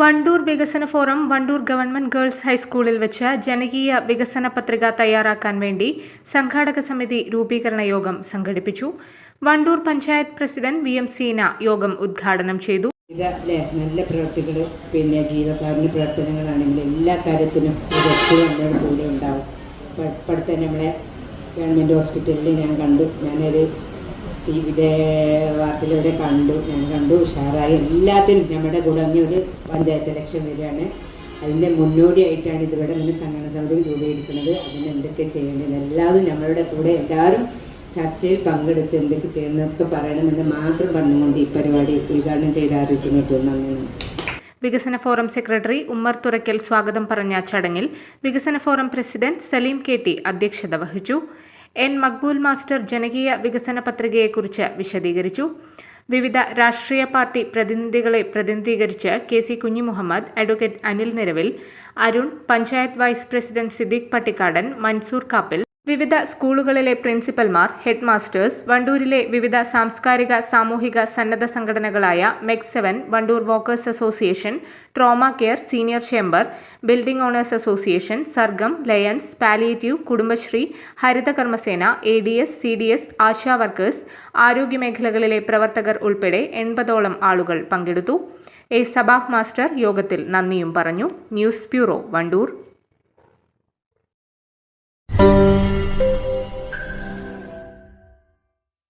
വണ്ടൂർ വികസന forum Wandoor government girls ഹൈസ്കൂളിൽ വെച്ച് ജനകീയ വികസന പത്രിക തയ്യാറാക്കാൻ വേണ്ടി സംഘാടക സമിതി രൂപീകരണ യോഗം സംഘടിപ്പിച്ചു. Wandoor panchayat president V M Seena യോഗം ഉദ്ഘാടനം ചെയ്തു. നല്ല പ്രവർത്തികൾ പിന്നെ ജീവകാരുണ്യ പ്രവർത്തനങ്ങളാണെങ്കിൽ എല്ലാ കാര്യത്തിനും ഒരു എപ്പോഴും നമ്മുടെ കൂടെ ഉണ്ടാവും. ഇപ്പോഴത്തെ നമ്മളെ ഗവൺമെന്റ് ഹോസ്പിറ്റലിൽ ഞാൻ കണ്ടു. ഞാനൊരു ടി വിയിലെ വാർത്തയിലൂടെ കണ്ടു ഞാൻ കണ്ടു ഉഷാറായി. എല്ലാത്തിനും നമ്മുടെ കുടഞ്ഞ ഒരു പഞ്ചായത്ത് ഇലക്ഷൻ വരികയാണ് അതിന്റെ മുന്നോടിയായിട്ടാണ് ഇതിവിടെ ഇങ്ങനെ സംഘടന സമിതി രൂപീകരിക്കുന്നത്. അതിന് എന്തൊക്കെ ചെയ്യേണ്ടത്? എല്ലാവരും നമ്മളുടെ കൂടെ എല്ലാവരും ചർച്ചയിൽ പങ്കെടുത്ത് എന്തൊക്കെ ചെയ്യുന്നതൊക്കെ പറയണമെന്ന് മാത്രം പറഞ്ഞുകൊണ്ട് ഈ പരിപാടി ഉദ്ഘാടനം ചെയ്ത് അറിയിച്ചു നന്ദി. വികസന ഫോറം സെക്രട്ടറി ഉമ്മർ തുറക്കൽ സ്വാഗതം പറഞ്ഞ ചടങ്ങിൽ വികസന forum president Saleem K T അധ്യക്ഷത വഹിച്ചു. എൻ മക്ബൂൽ മാസ്റ്റർ ജനകീയ വികസന പത്രികയെക്കുറിച്ച് വിശദീകരിച്ചു. വിവിധ രാഷ്ട്രീയ പാർട്ടി പ്രതിനിധികളെ പ്രതിനിധീകരിച്ച് K C Kunhimuhammed advocate Anil Niravil Arun panchayat vice president Siddique Pattikkadan Mansoor Kappil വിവിധ സ്കൂളുകളിലെ പ്രിൻസിപ്പൽമാർ ഹെഡ് മാസ്റ്റേഴ്സ് വണ്ടൂരിലെ വിവിധ സാംസ്കാരിക സാമൂഹിക സന്നദ്ധ സംഘടനകളായ MEC seven Wandoor walkers association trauma care senior chamber building owners association Sargam lions palliative Kudumbashree Haritha Karmasena A D S C D S ASHA workers ആരോഗ്യ മേഖലകളിലെ പ്രവർത്തകർ ഉൾപ്പെടെ എൺപതോളം ആളുകൾ പങ്കെടുത്തു. എ സബാഹ് മാസ്റ്റർ യോഗത്തിൽ നന്ദിയും പറഞ്ഞു. News bureau Wandoor.